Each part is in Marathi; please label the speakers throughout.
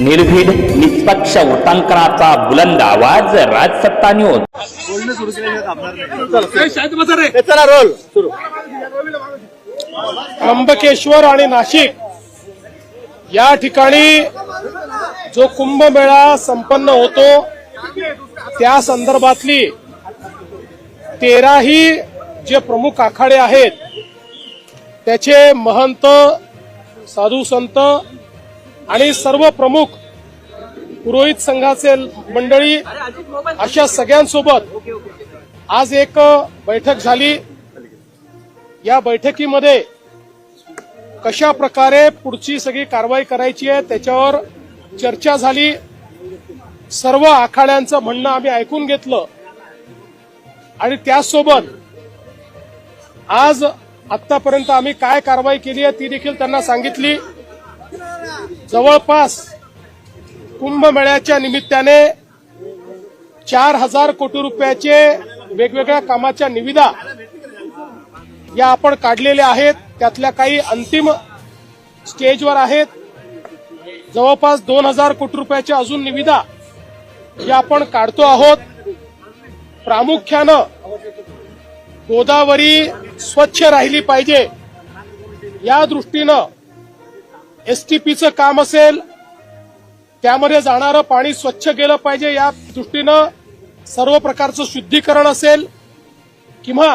Speaker 1: निर्भीड निष्पक्ष वृत्तांकनाचा बुलंद आवाज राजसत्ता न्यूज
Speaker 2: बोलणं सुरू केल्याशिवाय थांबणार नाही चला रोल सुरू.
Speaker 3: त्र्यंबकेश्वर आणि नाशिक या ठिकाणी जो कुंभमेळा संपन्न होतो त्या संदर्भातली तेराही जे प्रमुख आखाडे आहेत त्याचे महंत साधू संत आणि सर्व प्रमुख पुरोहित संघाचे मंडळी अशा सगळ्यांसोबत आज एक बैठक झाली. या बैठकीमध्ये कशा प्रकारे पुढची सगळी कारवाई करायची आहे त्याच्यावर चर्चा झाली. सर्व आखाड्यांचं म्हणणं आम्ही ऐकून घेतलं. आणि त्याचसोबत आज आतापर्यंत आम्ही काय कारवाई केली आहे ती देखील त्यांना सांगितली. जवळपास कुंभमेळ्याच्या निमित्ताने चार हजार कोटी रुपयाचे वेगवेगळ्या कामाच्या निविदा या आपण काढलेल्या आहेत. त्यातल्या काही अंतिम स्टेजवर आहेत. जवळपास दोन हजार कोटी रुपयाच्या अजून निविदा या आपण काढतो आहोत. प्रामुख्यानं गोदावरी स्वच्छ राहिली पाहिजे. या दृष्टीनं एसटीपीचं काम असेल त्यामध्ये जाणारं पाणी स्वच्छ गेलं पाहिजे या दृष्टीनं सर्व प्रकारचं शुद्धीकरण असेल किंवा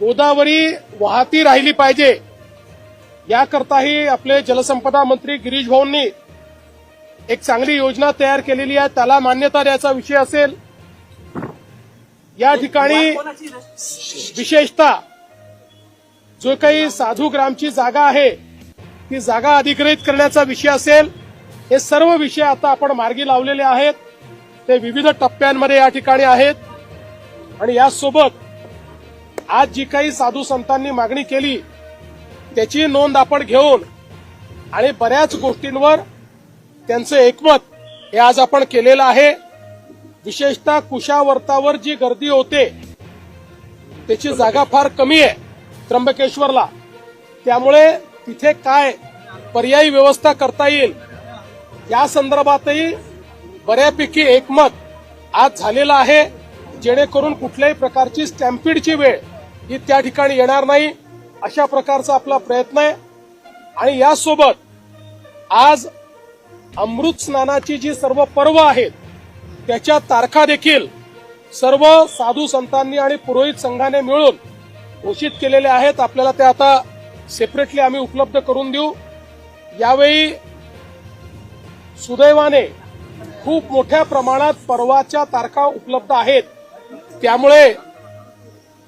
Speaker 3: गोदावरी वाहती राहिली पाहिजे याकरताही आपले जलसंपदा मंत्री गिरीश भाऊंनी एक चांगली योजना तयार केलेली आहे. त्याला मान्यता द्यायचा विषय असेल. या ठिकाणी विशेषतः जो काही साधू ग्रामची जागा आहे ती जागा अधिग्रहित करण्याचा विषय असेल हे सर्व विषय आता आपण मार्गी लावलेले आहेत. ते विविध टप्प्यांमध्ये या ठिकाणी आहेत. आणि यासोबत आज जी काही साधू संतांनी मागणी केली त्याची नोंद आपण घेऊन आणि बऱ्याच गोष्टींवर त्यांचं एकमत हे आज आपण केलेलं आहे. विशेषतः कुशावर्तावर जी गर्दी होते त्याची जागा फार कमी आहे त्र्यंबकेश्वरला. त्यामुळे तिथे काय पर्यायी व्यवस्था करता येईल या संदर्भातही बऱ्यापैकी एकमत आज झालेलं आहे. जेणेकरून कुठल्याही प्रकारची स्टॅम्पिडची वेळ ही त्या ठिकाणी येणार नाही. अशा प्रकारचा आपला प्रयत्न आहे. आणि यासोबत आज अमृत स्नानाची जी सर्व पर्व आहेत त्याच्या तारखा देखील सर्व साधू संतांनी आणि पुरोहित संघाने मिळून घोषित केलेल्या आहेत. आपल्याला त्या आता सेपरेटली आम्ही उपलब्ध करून देऊ. यावेळी सुदैवाने खूप मोठ्या प्रमाणात पर्वाच्या तारखा उपलब्ध आहेत. त्यामुळे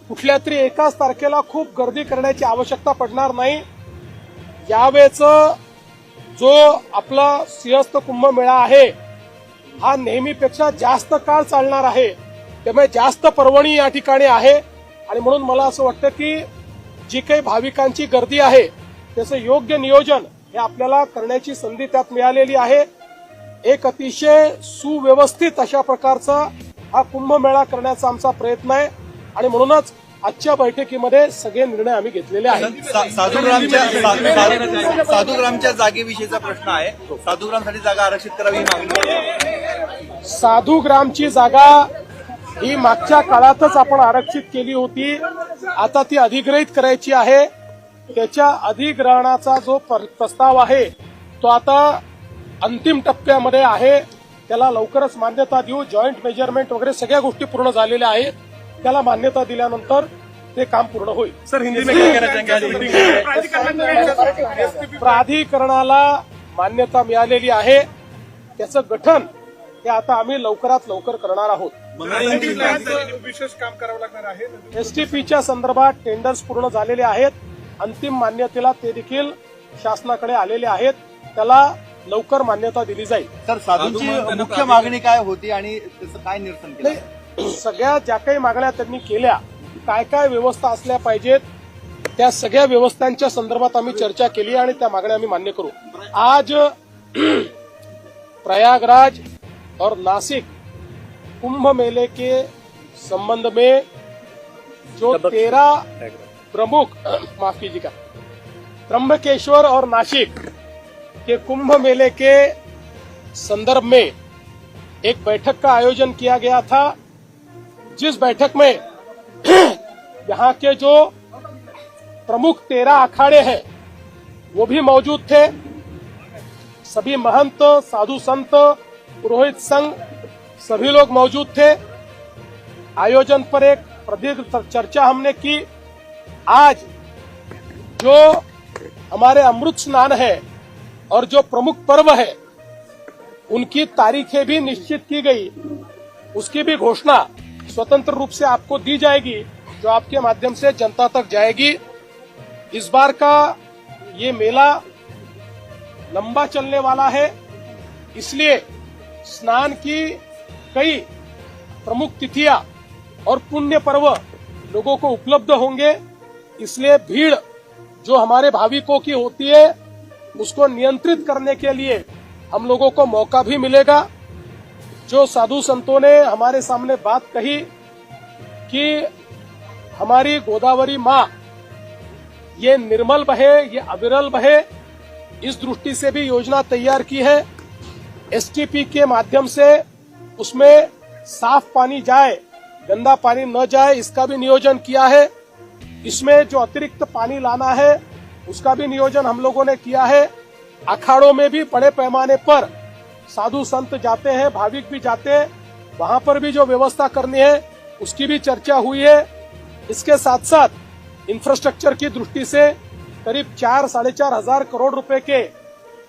Speaker 3: कुठल्या तरी एकाच तारखेला खूप गर्दी करण्याची आवश्यकता पडणार नाही. यावेळेचं जो आपला सिंहस्थ कुंभमेळा आहे हा नेहमीपेक्षा जास्त काळ चालणार आहे. त्यामुळे जास्त पर्वणी या ठिकाणी आहे. आणि म्हणून मला असं वाटतं की जी काही भाविकांची गर्दी आहे त्याचं योग्य नियोजन हे आपल्याला करण्याची संधी त्यात मिळालेली आहे. एक अतिशय सुव्यवस्थित अशा प्रकारचा हा कुंभमेळा करण्याचा आमचा प्रयत्न आहे आणि म्हणूनच आजच्या बैठकीमध्ये सगळे निर्णय आम्ही घेतलेले आहेत.
Speaker 2: साधूग्रामच्या साधूग्रामच्या जागेविषयीचा प्रश्न आहे. साधूग्रामसाठी जागा आरक्षित करावी ही मागणी आहे.
Speaker 3: साधू ग्रामची जागा ही मागच्या काळातच आपण आरक्षित केली होती. आता ती अधिग्रहित करायची आहे. त्याच्या अधिग्रहणाचा जो पर- प्रस्ताव आहे तो आता अंतिम टप्प्यामध्ये आहे. त्याला लवकरच मान्यता देऊ. जॉईंट मेजरमेंट वगैरे सगळ्या गोष्टी पूर्ण झालेल्या आहेत. त्याला मान्यता दिल्यानंतर ते काम पूर्ण होईल. सर हिंदी प्राधिकरणाला मान्यता मिळालेली आहे. त्याचं गठन हे आता आम्ही लवकरात लवकर करणार आहोत.
Speaker 4: विशेष काम करावं लागणार आहे?
Speaker 3: एसटीपीच्या संदर्भात टेंडर्स पूर्ण झालेले आहेत. अंतिम मान्यतेला ते देखील शासनाकडे आलेले आहेत. त्याला लवकर मान्यता दिली जाईल.
Speaker 2: सर साधूंची मुख्य मागणी काय होती आणि त्याचं काय निरसन केलं?
Speaker 3: सगळ्या ज्या काही मागण्या त्यांनी केल्या काय काय व्यवस्था असल्या पाहिजेत त्या सगळ्या व्यवस्थांच्या संदर्भात आम्ही चर्चा केली आणि त्या मागण्या आम्ही मान्य करू. आज प्रयागराज और नासिक कुंभ मेले के संबंध में जो तेरह प्रमुख माफ़ कीजिएगा त्र्यंबकेश्वर और नासिक के कुंभ मेले के संदर्भ में एक बैठक का आयोजन किया गया था जिस बैठक में यहाँ के जो प्रमुख तेरह अखाड़े हैं वो भी मौजूद थे। सभी महंत साधु संत पुरोहित संघ सभी लोग मौजूद थे। आयोजन पर एक प्रदीर्घ चर्चा हमने की। आज जो हमारे अमृत स्नान है और जो प्रमुख पर्व है, उनकी तारीखें भी निश्चित की गई। उसकी भी घोषणा स्वतंत्र रूप से आपको दी जाएगी, जो आपके माध्यम से जनता तक जाएगी। इस बार का ये मेला लंबा चलने वाला है, इसलिए स्नान की कई प्रमुख तिथियाँ और पुण्य पर्व लोगों को उपलब्ध होंगे। इसलिए भीड़ जो हमारे भाविकों की होती है, उसको नियंत्रित करने के लिए हम लोगों को मौका भी मिलेगा। जो साधु संतों ने हमारे सामने बात कही कि हमारी गोदावरी माँ, ये निर्मल बहे, ये अविरल बहे, इस दृष्टि से भी योजना तैयार की है। एसटीपी के माध्यम से उसमें साफ़ पानी जाए, गंदा पानी न जाए, इसका भी नियोजन किया है। इसमें जो अतिरिक्त पानी लाना है, उसका भी नियोजन हम लोगों ने किया है। अखाड़ों में भी बड़े पैमाने पर साधु संत जाते हैं, भाविक भी जाते हैं। वहाँ पर भी जो व्यवस्था करनी है, उसकी भी चर्चा हुई है। इसके साथ साथ इंफ्रास्ट्रक्चर की दृष्टि से करीब चार, साढ़े चार हज़ार करोड़ रुपए के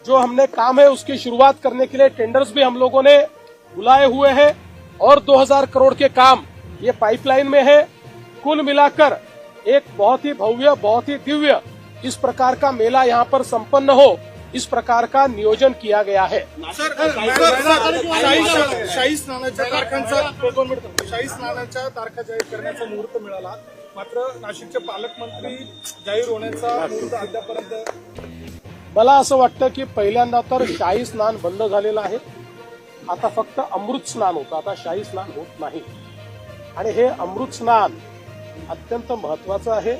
Speaker 3: जो हमने काम है, उसकी शुरुआत करने के लिए टेंडर्स भी हम लोगों ने बुलाए हुए हैं और 2000 करोड़ के काम ये पाइपलाइन में है। कुल मिलाकर एक बहुत ही भव्य बहुत ही दिव्य इस प्रकार का मेला यहाँ पर संपन्न हो इस प्रकार का नियोजन किया गया है।
Speaker 4: सर शाही शाही स्नानाच्या तारखांचा दोन मिनिटं. शाही स्नानाच्या तारखा जाहीर करण्याचा मुहूर्त मिळाला. मात्र नाशिकचे पालकमंत्री जाहीर होण्याचा मुहूर्त अद्यापर्यंत
Speaker 3: मला असं वाटतं की पहिल्यांदा तर शाही स्नान बंद झालेलं आहे. आता फक्त अमृत स्नान होतं आता शाही स्नान होत नाही. आणि हे अमृत स्नान अत्यंत महत्वाचं आहे.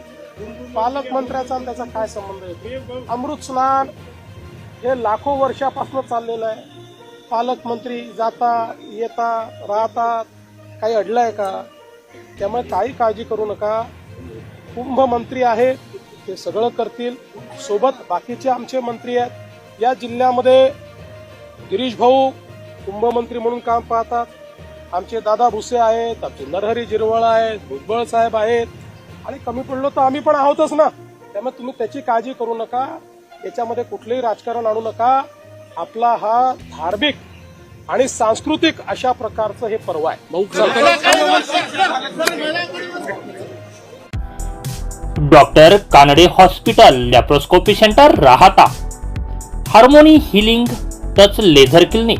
Speaker 3: पालकमंत्र्याचा आणि त्याचा काय संबंध आहे? अमृत स्नान हे लाखो वर्षापासून चाललेलं आहे. पालकमंत्री जाता येता राहतात काही अडलंय का? त्यामुळे काही काळजी करू नका. कुंभमंत्री आहेत ते सगळं करतील. सोबत बाकीचे आमचे मंत्री आहेत. या जिल्ह्यामध्ये गिरीश भाऊ कुंभमंत्री म्हणून काम पाहतात आमचे दादा भुसे आहेत आमचे नरहरी जिरवळ आहेत भुजबळ साहेब आहेत. आणि कमी पडलो तर आम्ही पण आहोतच ना. त्यामुळे तुम्ही त्याची काळजी करू नका. याच्यामध्ये कुठलंही राजकारण आणू नका. आपला हा धार्मिक आणि सांस्कृतिक अशा प्रकारचं हे पर्व आहे.
Speaker 1: Doctor Kanade hospital laparoscopy centre Rahata. Harmony healing touch laser clinic.